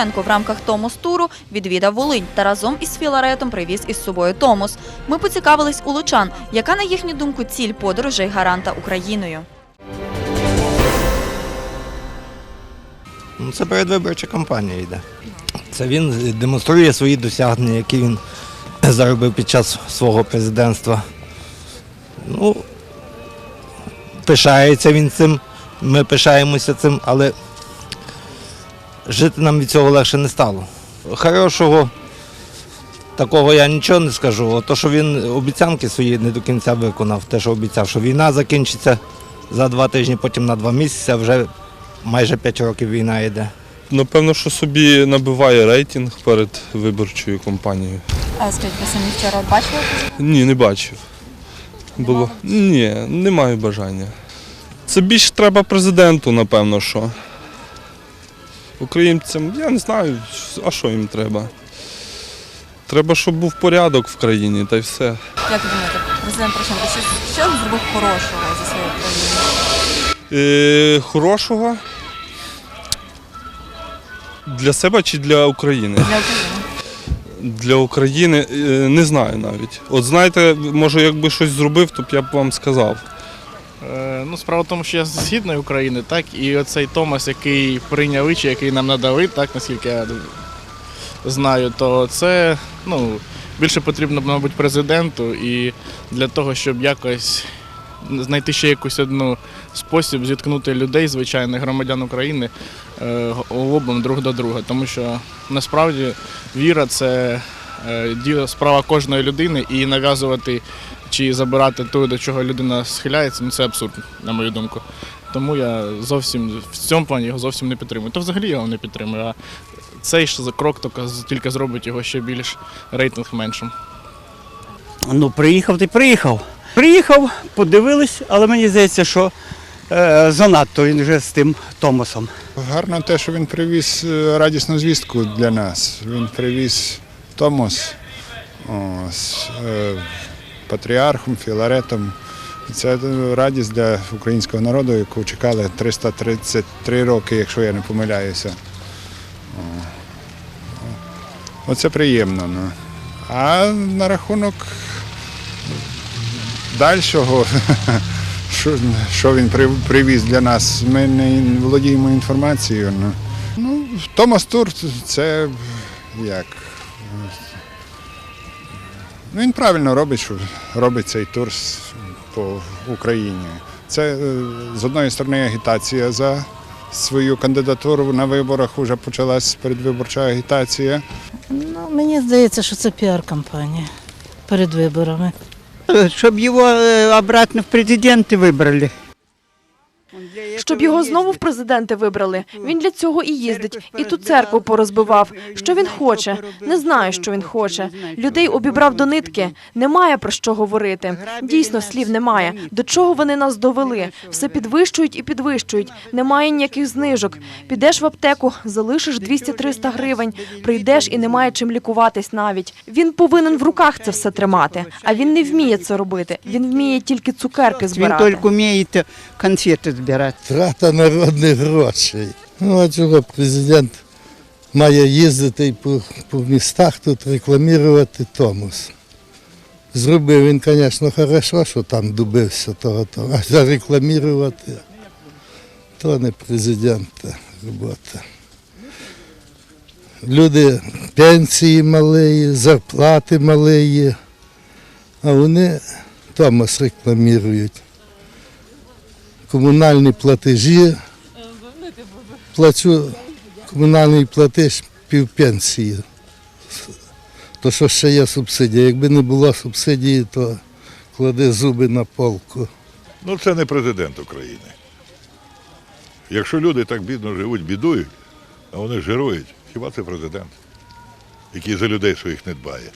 В рамках Томос-туру відвідав Волинь та разом із Філаретом привіз із собою Томос. Ми поцікавились у лучан, яка на їхню думку ціль подорожей гаранта Україною. Ну, це передвиборча кампанія йде. Це він демонструє свої досягнення, які він заробив під час свого президентства. Ну, пишається він цим, ми пишаємося цим, але жити нам від цього легше не стало. Хорошого такого я нічого не скажу. То, що він обіцянки свої не до кінця виконав, те, що обіцяв, що війна закінчиться за два тижні, потім на два місяці, а вже майже п'ять років війна йде. Напевно, що собі набиває рейтинг перед виборчою кампанією. А скажіть, ви самі вчора бачили? Ні, не бачив. Було. Ні, не маю бажання. Це більше треба президенту, напевно, що. Українцям, я не знаю, а що їм треба. Треба, щоб був порядок в країні, та й все. Як ви думаєте, президент Порошенко що, що зробив хорошого за свою країну? Е, хорошого для себе чи для України? Для України. Для України е, не знаю навіть. От знаєте, може, якби щось зробив, то б я б вам сказав. Е, Ну, справа в тому, що я з східної України, так, і оцей Томас, який прийняли, чи який нам надали, так, наскільки я знаю, то це ну, більше потрібно, мабуть, президенту і для того, щоб якось знайти ще якусь одну спосіб зіткнути людей, звичайних громадян України, е, лобом друг до друга. Тому що насправді віра це е, справа кожної людини і нав'язувати чи забирати те, до чого людина схиляється, ну це абсурд, на мою думку. Тому я зовсім в цьому плані його зовсім не підтримую. То взагалі я його не підтримую. А цей ж за крок тільки, тільки зробить його ще більш рейтинг меншим. Ну, приїхав ти приїхав. Приїхав, подивились, але мені здається, що е, занадто він вже з тим Томасом. Гарно те, що він привіз е, радісну звістку для нас. Він привіз Томос о, з е, патріархом, Філаретом. Це е, радість для українського народу, яку чекали 333 роки, якщо я не помиляюся. Оце приємно. Ну. А на рахунок дальшого, що, що він привіз для нас, ми не володіємо інформацією. Ну, ну Томас Тур це як. Ну, він правильно робить, що робить цей тур по Україні. Це е, з одної сторони агітація за свою кандидатуру на виборах вже почалась передвиборча агітація. Ну, мені здається, що це піар-кампанія перед виборами. Щоб його е, обратно в президенти вибрали. Щоб його знову в президенти вибрали. Він для цього і їздить. І ту церкву порозбивав. Що він хоче? Не знаю, що він хоче. Людей обібрав до нитки. Немає про що говорити. Дійсно, слів немає. До чого вони нас довели? Все підвищують і підвищують. Немає ніяких знижок. Підеш в аптеку, залишиш 200-300 гривень. Прийдеш і немає чим лікуватись навіть. Він повинен в руках це все тримати. А він не вміє це робити. Він вміє тільки цукерки Він збирати. тільки вміє конфети збирати. Трата народних грошей. Ну, а чого президент має їздити і по, по містах тут рекламувати Томос. Зробив він, звісно, хорошо, що там добився того, того. а зарекламувати то не президента робота. Люди пенсії малі, зарплати малі, а вони Томос рекламують комунальні платежі. Плачу комунальний платеж півпенсії. То що ще є субсидія. Якби не було субсидії, то кладе зуби на полку. Ну, це не президент України. Якщо люди так бідно живуть, бідують, а вони жирують, хіба це президент, який за людей своїх не дбає?